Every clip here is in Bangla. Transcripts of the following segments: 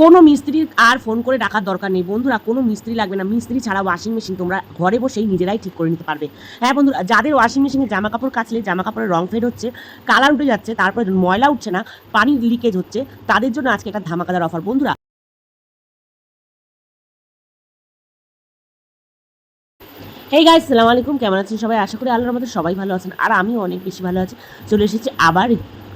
কোনো মিস্ত্রি আর ফোন করে ডাকার দরকার নেই। বন্ধুরা, কোনো মিস্ত্রি লাগবে না। মিস্ত্রি ছাড়া ওয়াশিং মেশিন তোমরা ঘরে বসেই নিজেরাই ঠিক করে নিতে পারবে। হ্যাঁ বন্ধুরা, যাদের ওয়াশিং মেশিনে জামা কাপড় কাচলে জামা কাপড়ের রং ফেড হচ্ছে কালার উঠে যাচ্ছে, তারপরে ময়লা উঠছে না, পানি লিকেজ হচ্ছে, তাদের জন্য আজকে একটা ধামাকাদার অফার বন্ধুরা হেই গাইস সালাম আলাইকুম। কেমন আছেন সবাই? আশা করি আল্লাহর মধ্যে সবাই ভালো আছেন, আর আমিও অনেক বেশি ভালো আছি। চলে এসেছি আবার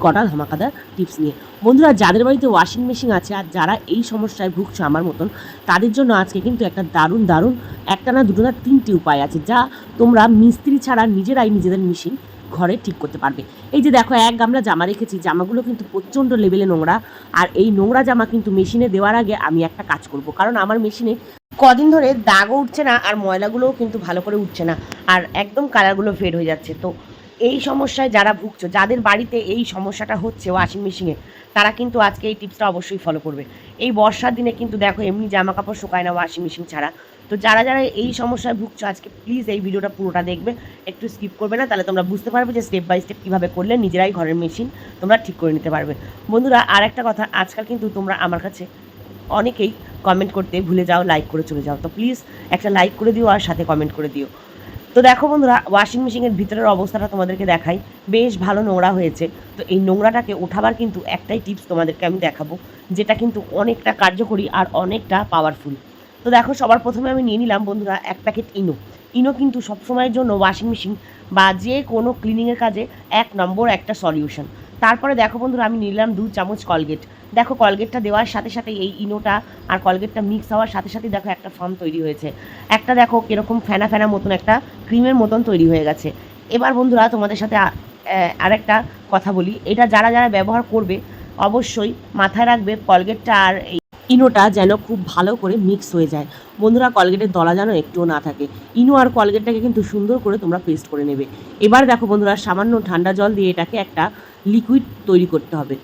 কটা ধামাকাদার টিপস নিয়ে। বন্ধুরা, যাদের বাড়িতে ওয়াশিং মেশিন আছে আর যারা এই সমস্যায় ভুগছে আমার মতন, তাদের জন্য আজকে কিন্তু একটা দারুণ দারুণ একটা না দুটো না তিনটি উপায় আছে যা তোমরা মিস্ত্রি ছাড়া নিজেরাই নিজেদের মেশিন ঘরে ঠিক করতে পারবে। এই যে দেখো, এক গামলা জামা রেখেছি, জামাগুলো কিন্তু প্রচণ্ড লেভেলে নোংরা আর এই নোংরা জামা কিন্তু মেশিনে দেওয়ার আগে আমি একটা কাজ করব। কারণ আমার মেশিনে কদিন ধরে দাগও উঠছে না আর ময়লাগুলোও কিন্তু ভালো করে উঠছে না আর একদম কালারগুলো ফেড হয়ে যাচ্ছে। তো এই সমস্যায় যারা ভুগছো, যাদের বাড়িতে এই সমস্যাটা হচ্ছে ওয়াশিং মেশিনে তারা কিন্তু আজকে এই টিপসটা অবশ্যই ফলো করবে। এই বর্ষার দিনে কিন্তু দেখো, এমনি জামা কাপড় শুকায় না ওয়াশিং মেশিন ছাড়া। তো যারা যারা এই সমস্যায় ভুগছো, আজকে প্লিজ এই ভিডিওটা পুরোটা দেখবে, একটু স্কিপ করবে না, তাহলে তোমরা বুঝতে পারবে যে স্টেপ বাই স্টেপ কীভাবে করলে নিজেরাই ঘরের মেশিন তোমরা ঠিক করে নিতে পারবে। বন্ধুরা আর একটা কথা, আজকাল কিন্তু তোমরা আমার কাছে অনেকেই কমেন্ট করতে ভুলে যাও লাইক করে চলে যাও। তো প্লিজ একটা লাইক করে দিও আর সাথে কমেন্ট করে দিও। তো দেখো বন্ধুরা ওয়াশিং মেশিনের ভিতরের অবস্থাটা তোমাদেরকে দেখাই। বেশ ভালো নোংরা হয়েছে। তো এই নোংরাটাকে ওঠাবার কিন্তু একটাই টিপস তোমাদেরকে আমি দেখাবো, যেটা কিন্তু অনেকটা কার্যকরী আর অনেকটা পাওয়ারফুল তো দেখো, সবার প্রথমে আমি নিয়ে নিলাম বন্ধুরা, এক প্যাকেট ইনো। ইনো কিন্তু সবসময়ের জন্য ওয়াশিং মেশিন বা যে কোনো ক্লিনিংয়ের কাজে এক নম্বর একটা সলিউশন তারপরে দেখো বন্ধুরা, আমি নিলাম দু চামচ কলগেট দেখো কলগেটটা দেওয়ার সাথে সাথে এই ইনোটা আর কলগেটটা মিক্স হওয়ার সাথে সাথে দেখো একটা ফর্ম তৈরি হয়েছে। একটা দেখো কীরকম ফেনা ফেনা মতন, একটা ক্রিমের মতন তৈরি হয়ে গেছে। এবার বন্ধুরা, তোমাদের সাথে আরেকটা কথা বলি। এটা যারা যারা ব্যবহার করবে, অবশ্যই মাথায় রাখবে কলগেটটা আর এই ইনোটা যেন খুব ভালো করে মিক্স হয়ে যায়। বন্ধুরা কলগেটের দলা যেন একটুও না থাকে। ইনো আর কলগেটটাকে কিন্তু সুন্দর করে তোমরা পেস্ট করে নেবে। এবার দেখো বন্ধুরা, সামান্য ঠান্ডা জল দিয়ে এটাকে একটা লিকুইড তৈরি করতে হবে।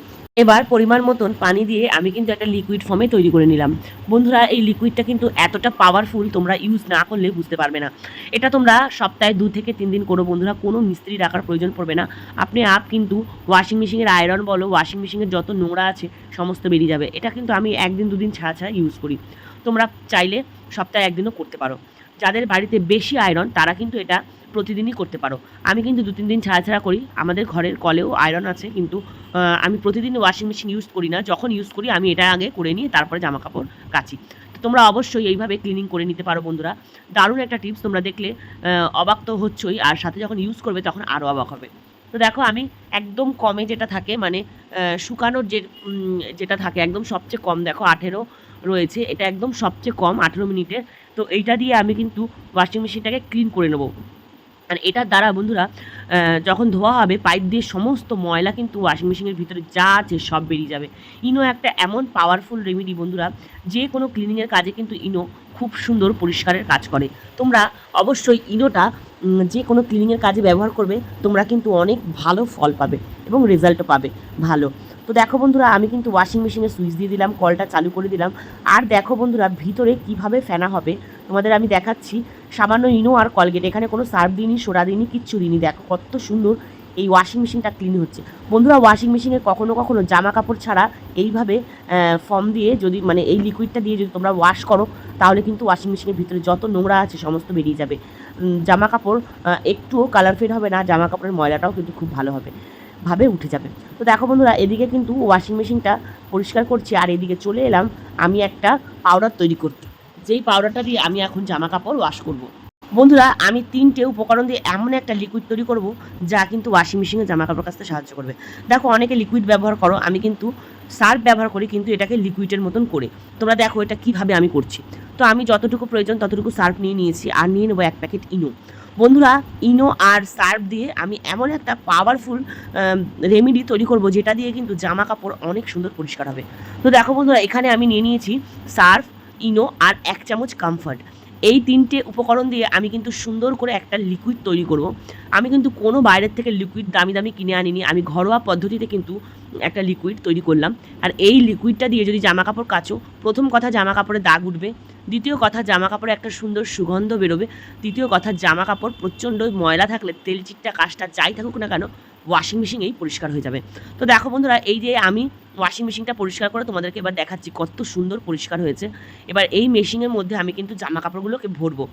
এবার পরিমাণ মতন পানি দিয়ে আমি কিন্তু একটা লিকুইড ফর্মে তৈরি করে নিলাম। বন্ধুরা, এই লিকুইডটা কিন্তু এতটা পাওয়ারফুল তোমরা ইউজ না করলে বুঝতে পারবে না। এটা তোমরা সপ্তাহে দু থেকে তিন দিন করো বন্ধুরা, কোনো মিস্ত্রি রাখার প্রয়োজন পড়বে না। আপনি আপ কিন্তু ওয়াশিং মেশিনের আয়রন বলো ওয়াশিং মেশিনের যত নোংরা আছে, সমস্ত বেরিয়ে যাবে। এটা কিন্তু আমি একদিন দুদিন ছাড়া ছাড়া ইউজ করি। তোমরা চাইলে সপ্তাহে একদিনও করতে পারো। যাদের বাড়িতে বেশি আয়রন তারা কিন্তু এটা প্রতিদিনই করতে পারো। আমি কিন্তু দু, তিন দিন ছাড়া ছাড়া করি। আমাদের ঘরের কলেও আয়রন আছে, কিন্তু আমি প্রতিদিন ওয়াশিং মেশিন ইউজ করি না। যখন ইউজ করি, আমি এটা আগে করে নিয়ে তারপরে জামা কাপড় কাচি। তো তোমরা অবশ্যই এইভাবে ক্লিনিং করে নিতে পারো বন্ধুরা। দারুণ একটা টিপস তোমরা দেখলে অবাক তো হচ্ছই। আর সাথে যখন ইউজ করবে, তখন আরও অবাক হবে। তো দেখো, আমি একদম কমে যেটা থাকে মানে শুকানোর যে যেটা থাকে, একদম সবচেয়ে কম। দেখো, আঠেরো রয়েছে, এটা একদম সবচেয়ে কম, আঠেরো মিনিটের। তো এইটা দিয়ে আমি কিন্তু ওয়াশিং মেশিনটাকে ক্লিন করে নেব। আর এটার দ্বারা বন্ধুরা যখন ধোয়া হবে পাইপ দিয়ে সমস্ত ময়লা কিন্তু ওয়াশিং মেশিনের ভিতরে যা আছে সব বেরিয়ে যাবে। ইনো একটা এমন পাওয়ারফুল রেমেডি বন্ধুরা, যে কোনো ক্লিনিংয়ের কাজে কিন্তু ইনো খুব সুন্দর পরিষ্কারের কাজ করে। তোমরা অবশ্যই ইনোটা যে কোনো ক্লিনিংয়ের কাজে ব্যবহার করবে, তোমরা কিন্তু অনেক ভালো ফল পাবে এবং রেজাল্টও পাবে ভালো। তো দেখো বন্ধুরা, আমি কিন্তু ওয়াশিং মেশিনে সুইচ দিয়ে দিলাম, কলটা চালু করে দিলাম। আর দেখো বন্ধুরা, ভিতরে কীভাবে ফেনা হবে, তোমাদের আমি দেখাচ্ছি। সামান্য ইনো আর কলগেট। এখানে কোনো সার্ফ দিইনি, সোডা দিইনি, কিচ্ছু দিইনি। দেখো কত সুন্দর এই ওয়াশিং মেশিনটা ক্লিন হচ্ছে। বন্ধুরা ওয়াশিং মেশিনে কখনো কখনো জামা কাপড় ছাড়া এইভাবে ফর্ম দিয়ে যদি মানে এই লিকুইডটা দিয়ে যদি তোমরা ওয়াশ করো, তাহলে কিন্তু ওয়াশিং মেশিনের ভিতরে যত নোংরা আছে সমস্ত বেরিয়ে যাবে। জামা কাপড় একটুও কালার ফেড হবে না জামা কাপড়ের ময়লাটাও কিন্তু খুব ভালো হবে, ভাবে উঠে যাবে। তো দেখো বন্ধুরা, এদিকে কিন্তু ওয়াশিং মেশিনটা পরিষ্কার করছি, আর এদিকে চলে এলাম আমি একটা পাউডার তৈরি করতে। যেই পাউডারটা দিয়ে আমি এখন জামা কাপড় ওয়াশ করব। বন্ধুরা, আমি তিনটে উপকরণ দিয়ে এমন একটা লিকুইড তৈরি করব, যা কিন্তু ওয়াশিং মেশিনে জামা কাপড় কাচতে সাহায্য করবে। দেখো, অনেকে লিকুইড ব্যবহার করো, আমি কিন্তু সার্ফ ব্যবহার করি, কিন্তু এটাকে লিকুইডের মতন করে। তোমরা দেখো এটা কীভাবে আমি করছি। তো আমি যতটুকু প্রয়োজন, ততটুকু সার্ফ নিয়ে নিয়েছি, আর নিয়ে নেব এক প্যাকেট ইনো বন্ধুরা ইনো আর সার্ফ দিয়ে আমি এমন একটা পাওয়ারফুল রেমেডি তৈরি করব, যেটা দিয়ে কিন্তু জামা কাপড় অনেক সুন্দর পরিষ্কার হবে। তো দেখো বন্ধুরা, এখানে আমি নিয়ে নিয়েছি সার্ফ ইনো আর এক চামচ কমফর্ট এই তিনটে উপকরণ দিয়ে আমি কিন্তু সুন্দর করে একটা লিকুইড তৈরি করব। আমি কিন্তু কোনো বাইরের থেকে লিকুইড দামি দামি কিনে আনিনি। আমি ঘরোয়া পদ্ধতিতে কিন্তু একটা লিকুইড তৈরি করলাম। আর এই লিকুইডটা দিয়ে যদি জামা কাপড় কাচো, প্রথম কথা জামা কাপড়ে দাগ উঠবে। দ্বিতীয় কথা জামা কাপড়ে একটা সুন্দর সুগন্ধ বেরোবে। তৃতীয় কথা জামা কাপড় প্রচণ্ড ময়লা থাকলে, তেল চিটটা কাজটা যাই থাকুক না কেন ওয়াশিং মেশিনেই পরিষ্কার হয়ে যাবে। তো দেখো বন্ধুরা, এই যে আমি ওয়াশিং মেশিনটা পরিষ্কার করে তোমাদেরকে এবার দেখাচ্ছি কত সুন্দর পরিষ্কার হয়েছে। এবার এই মেশিনের মধ্যে আমি কিন্তু জামা কাপড়গুলোকে ভরবো।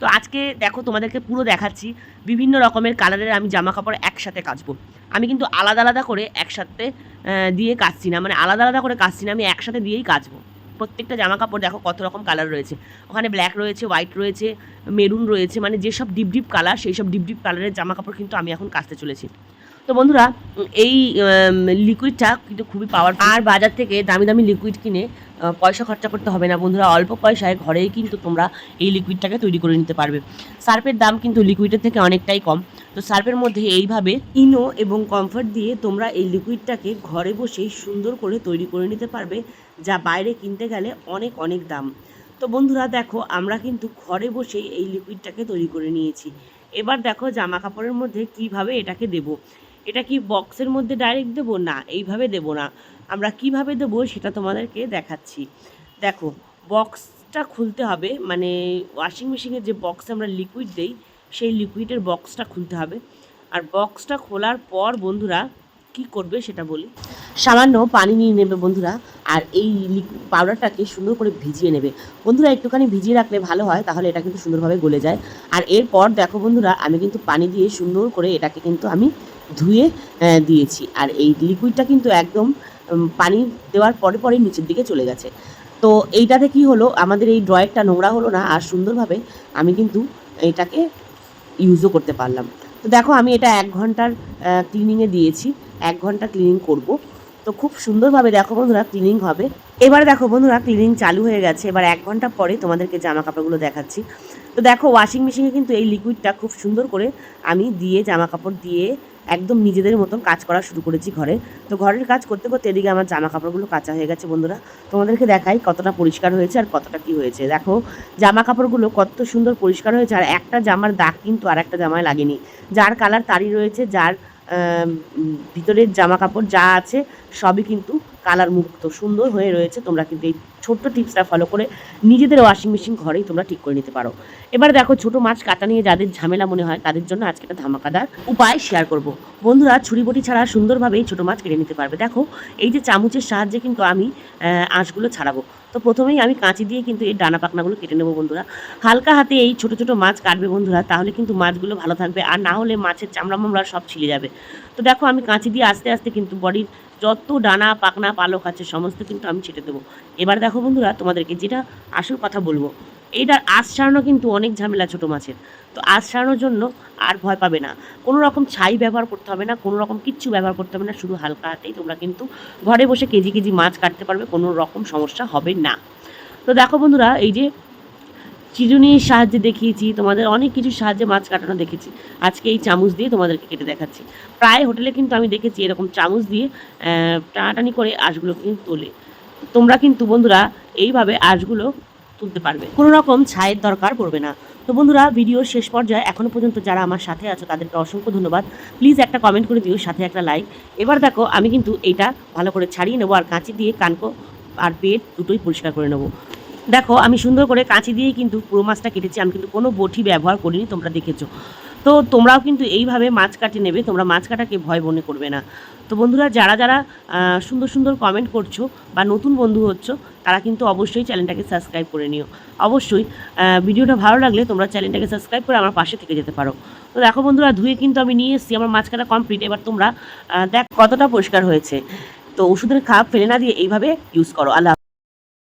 তো আজকে দেখো তোমাদেরকে পুরো দেখাচ্ছি, বিভিন্ন রকমের কালারের আমি জামা কাপড় একসাথে কাচবো। আমি কিন্তু আলাদা আলাদা করে একসাথে দিয়ে কাচছি না। মানে আলাদা আলাদা করে কাচছি না, আমি একসাথে দিয়েই কাচবো। প্রত্যেকটা জামা কাপড় দেখো কত রকম কালার রয়েছে। ওখানে ব্ল্যাক রয়েছে হোয়াইট রয়েছে মেরুন রয়েছে মানে যেসব ডিপ ডিপ কালার সেই সব ডিপ ডিপ কালারের জামা কাপড় কিন্তু আমি এখন কাচতে চলেছি। তো বন্ধুরা, এই লিকুইডটা কিন্তু খুবই পাওয়ার আর বাজার থেকে দামি দামি লিকুইড কিনে পয়সা খরচা করতে হবে না বন্ধুরা। অল্প পয়সায় ঘরেই কিন্তু তোমরা এই লিকুইডটাকে তৈরি করে নিতে পারবে। সার্ফের দাম কিন্তু লিকুইডের থেকে অনেকটাই কম। তো সার্ফের মধ্যে এইভাবে ইনো এবং কমফর্ট দিয়ে তোমরা এই লিকুইডটাকে ঘরে বসেই সুন্দর করে তৈরি করে নিতে পারবে, যা বাইরে কিনতে গেলে অনেক অনেক দাম। তো বন্ধুরা, দেখো, আমরা কিন্তু ঘরে বসেই এই লিকুইডটাকে তৈরি করে নিয়েছি। এবার দেখো জামা কাপড়ের মধ্যে কীভাবে এটাকে দেব। এটা কি বক্সের মধ্যে ডাইরেক্ট দেবো? না, এইভাবে দেবো না। আমরা কীভাবে দেবো সেটা তোমাদেরকে দেখাচ্ছি। দেখো, বক্সটা খুলতে হবে মানে ওয়াশিং মেশিনের যে বক্সে আমরা লিকুইড দেই, সেই লিকুইডের বক্সটা খুলতে হবে। আর বক্সটা খোলার পর বন্ধুরা কি করবে সেটা বলি। সামান্য পানি নিয়ে নেবে বন্ধুরা, আর এই পাউডারটাকে সুন্দর করে ভিজিয়ে নেবে। বন্ধুরা, একটুখানি ভিজিয়ে রাখলে ভালো হয়, তাহলে এটা কিন্তু সুন্দরভাবে গলে যায়। আর এরপর দেখো বন্ধুরা, আমি কিন্তু পানি দিয়ে সুন্দর করে এটাকে কিন্তু আমি ধুয়ে দিয়েছি। আর এই লিকুইডটা কিন্তু একদম পানি দেওয়ার পরে পরে নিচের দিকে চলে গেছে। তো এইটাতে কি হলো, আমাদের এই ড্রয়ারটা নোংরা হলো না, আর সুন্দরভাবে আমি কিন্তু এটাকে ইউজও করতে পারলাম। তো দেখো, আমি এটা এক ঘণ্টার ক্লিনিংয়ে দিয়েছি। এক ঘণ্টা ক্লিনিং করব। তো খুব সুন্দরভাবে দেখো বন্ধুরা ক্লিনিং হবে। এবার দেখো বন্ধুরা ক্লিনিং চালু হয়ে গেছে। এবার এক ঘণ্টা পরে তোমাদেরকে জামা কাপড়গুলো দেখাচ্ছি। তো দেখো ওয়াশিং মেশিনে কিন্তু এই লিকুইডটা খুব সুন্দর করে আমি দিয়ে জামা কাপড় দিয়ে একদম নিজেদের মতন কাজ করা শুরু করেছি ঘরে। তো ঘরের কাজ করতে করতে এদিকে আমার জামা কাপড়গুলো কাঁচা হয়ে গেছে বন্ধুরা। তোমাদেরকে দেখাই কতটা পরিষ্কার হয়েছে আর কতটা কি হয়েছে। দেখো জামা কাপড়গুলো কত সুন্দর পরিষ্কার হয়েছে আর একটা জামার দাগ কিন্তু আর একটা জামায় লাগেনি। যার কালার তারই রয়েছে, যার ভিতরের জামা কাপড় যা আছে সবই কিন্তু কালার মুক্ত সুন্দর হয়ে রয়েছে। তোমরা কিন্তু এই ছোট্ট টিপসটা ফলো করে নিজেদের ওয়াশিং মেশিন ঘরেই তোমরা ঠিক করে নিতে পারো। এবার দেখো ছোট মাছ কাটা নিয়ে যাদের ঝামেলা মনে হয়, তাদের জন্য আজকে একটা ধামাকাদার উপায় শেয়ার করব। বন্ধুরা, ছুরি বটি ছাড়া সুন্দরভাবেই ছোট মাছ কেটে নিতে পারবে। দেখো, এই যে চামচের সাহায্যে কিন্তু আমি আঁশগুলো ছাড়াবো। তো প্রথমেই আমি কাঁচি দিয়ে কিন্তু এই ডানা পাকনাগুলো কেটে নেব বন্ধুরা। হালকা হাতে এই ছোট ছোট মাছ কাটবে বন্ধুরা, তাহলে কিন্তু মাছগুলো ভালো থাকবে। আর না হলে মাছের চামড়া মামড়া সব ছিলে যাবে। তো দেখো, আমি কাঁচি দিয়ে আস্তে আস্তে কিন্তু বডির যত ডানা পাকনা পালক আছে, সমস্ত কিন্তু আমি ছেটে দেবো। এবার দেখো বন্ধুরা, তোমাদেরকে যেটা আসল কথা বলব এইটার আঁশ ছাড়ানো কিন্তু অনেক ঝামেলা ছোটো মাছের। তো আঁশ ছাড়ানোর জন্য আর ভয় পাবে না। কোনো রকম ছাই ব্যবহার করতে হবে না, কোনো রকম কিচ্ছু ব্যবহার করতে হবে না, শুধু হালকা হাতেই তোমরা কিন্তু ঘরে বসে কেজি কেজি মাছ কাটতে পারবে, কোনো রকম সমস্যা হবে না। তো দেখো বন্ধুরা, এই যে চিরুনির সাহায্যে দেখিয়েছি, তোমাদের অনেক কিছুর সাহায্যে মাছ কাটানো দেখেছি। আজকে এই চামচ দিয়ে তোমাদেরকে কেটে দেখাচ্ছি। প্রায় হোটেলে কিন্তু আমি দেখেছি এরকম চামচ দিয়ে টানাটানি করে আঁশগুলো কিন্তু তোলে। তোমরা কিন্তু বন্ধুরা এইভাবে আঁশগুলো তুলতে পারবে। কোনো রকম ছায়ের দরকার পড়বে না। তো বন্ধুরা, ভিডিওর শেষ পর্যায়ে এখনও পর্যন্ত যারা আমার সাথে আছো, তাদেরকে অসংখ্য ধন্যবাদ। প্লিজ একটা কমেন্ট করে দিও, সাথে একটা লাইক। এবার দেখো, আমি কিন্তু এটা ভালো করে ছাড়িয়ে নেব আর কাঁচি দিয়ে কানকো আর পেট দুটোই পরিষ্কার করে নেব। দেখো, আমি সুন্দর করে কাঁচি দিয়েই কিন্তু পুরো মাছটা কেটেছি। আমি কিন্তু কোনো বটি ব্যবহার করিনি, তোমরা দেখেছ। তো তোমরাও কিন্তু এইভাবে মাছ কাটে নেবে, তোমরা মাছ কাটাকে ভয় মনে করবে না। তো বন্ধুরা, যারা যারা সুন্দর সুন্দর কমেন্ট করছ বা নতুন বন্ধু হচ্ছ, তারা কিন্তু অবশ্যই চ্যানেলটাকে সাবস্ক্রাইব করে নিও। অবশ্যই ভিডিওটা ভালো লাগলে তোমরা চ্যানেলটাকে সাবস্ক্রাইব করে আমার পাশে থেকে যেতে পারো। তো দেখো বন্ধুরা, ধুয়ে কিন্তু আমি নিয়ে এসেছি, আমার মাছ কাটা কমপ্লিট এবার তোমরা দেখ কতটা পরিষ্কার হয়েছে। তো ওষুধের খাপ ফেলে না দিয়ে এইভাবে ইউজ করো। আল্লাহ